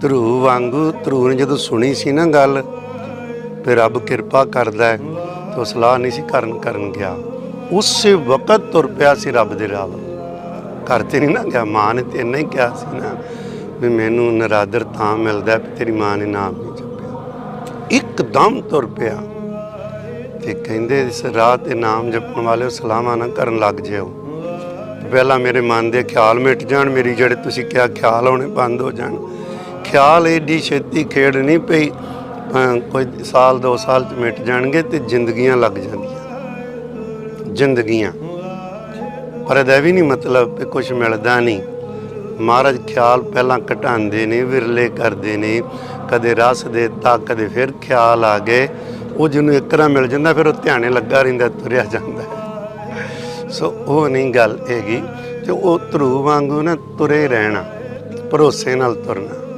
ਧਰੂ ਵਾਂਗੂ, ਧਰੂ ਨੇ ਜਦੋਂ ਸੁਣੀ ਸੀ ਨਾ ਗੱਲ ਤੇ ਰੱਬ ਕਿਰਪਾ ਕਰਦਾ ਹੈ ਤਾਂ ਸਲਾਹ ਨਹੀਂ ਸੀ ਕਰਨ ਕਰਨ ਗਿਆ। ਉਸੇ ਵਕਤ ਤੁਰ ਪਿਆ ਸੀ ਰੱਬ ਦੇ ਰਾਹ ਵੱਲ। ਘਰ ਤੇ ਨਹੀਂ ਨਾ ਗਿਆ, ਮਾਂ ਨੇ ਤੇ ਇੰਨਾ ਹੀ ਕਿਹਾ ਸੀ ਨਾ ਵੀ ਮੈਨੂੰ ਨਰਾਦਰ ਤਾਂ ਮਿਲਦਾ ਵੀ ਤੇਰੀ ਮਾਂ ਨੇ ਨਾਮ ਨਹੀਂ ਜਪਿਆ। ਇੱਕਦਮ ਤੁਰ ਪਿਆ ਤੇ ਕਹਿੰਦੇ ਇਸ ਰਾਹ ਤੇ ਨਾਮ ਜਪਣ ਵਾਲਿਓ ਸਲਾਮਾਂ ਨਾ ਕਰਨ ਲੱਗ ਜਿਓ। ਪਹਿਲਾਂ ਮੇਰੇ ਮਨ ਦੇ ਖਿਆਲ ਮਿਟ ਜਾਣ, ਮੇਰੀ ਜਿਹੜੇ ਤੁਸੀਂ ਕਿਹਾ, ਖਿਆਲ ਹੋਣੇ ਬੰਦ ਹੋ ਜਾਣ। ਖਿਆਲ ਏਡੀ ਛੇਤੀ ਖੇਡ ਨਹੀਂ ਪਈ ਕੋਈ ਸਾਲ, ਦੋ ਸਾਲ ਚ ਮਿਟ ਜਾਣਗੇ ਤੇ ਜ਼ਿੰਦਗੀਆਂ ਲੱਗ ਜਾਂਦੀਆਂ। ਜ਼ਿੰਦਗੀਆਂ। ਪਰ ਇਹਦਾ ਵੀ ਨਹੀਂ ਮਤਲਬ ਕਿ ਕੁਝ ਮਿਲਦਾ ਨਹੀਂ। ਮਹਾਰਾਜ ਖਿਆਲ ਪਹਿਲਾਂ ਘਟਾਉਂਦੇ ਨੇ, ਵਿਰਲੇ ਕਰਦੇ ਨੇ। ਕਦੇ ਰਸ ਦੇ ਦੇਤਾ ਕਦੇ ਫਿਰ ਖਿਆਲ ਆ ਗਏ। ਉਹ ਜਿਹਨੂੰ ਇੱਕ ਤਰ੍ਹਾਂ ਮਿਲ ਜਾਂਦਾ, ਫਿਰ ਉਹ ਧਿਆਨੇ ਲੱਗਾ ਰਹਿੰਦਾ, ਤੁਰਿਆ ਜਾਂਦਾ ਸੋ ਉਹ ਨਹੀਂ ਗੱਲ ਹੈਗੀ। ਤੇ ਉਹ ਧਰੂ ਵਾਂਗੂ ਨਾ ਤੁਰੇ ਰਹਿਣਾ, ਭਰੋਸੇ ਨਾਲ ਤੁਰਨਾ।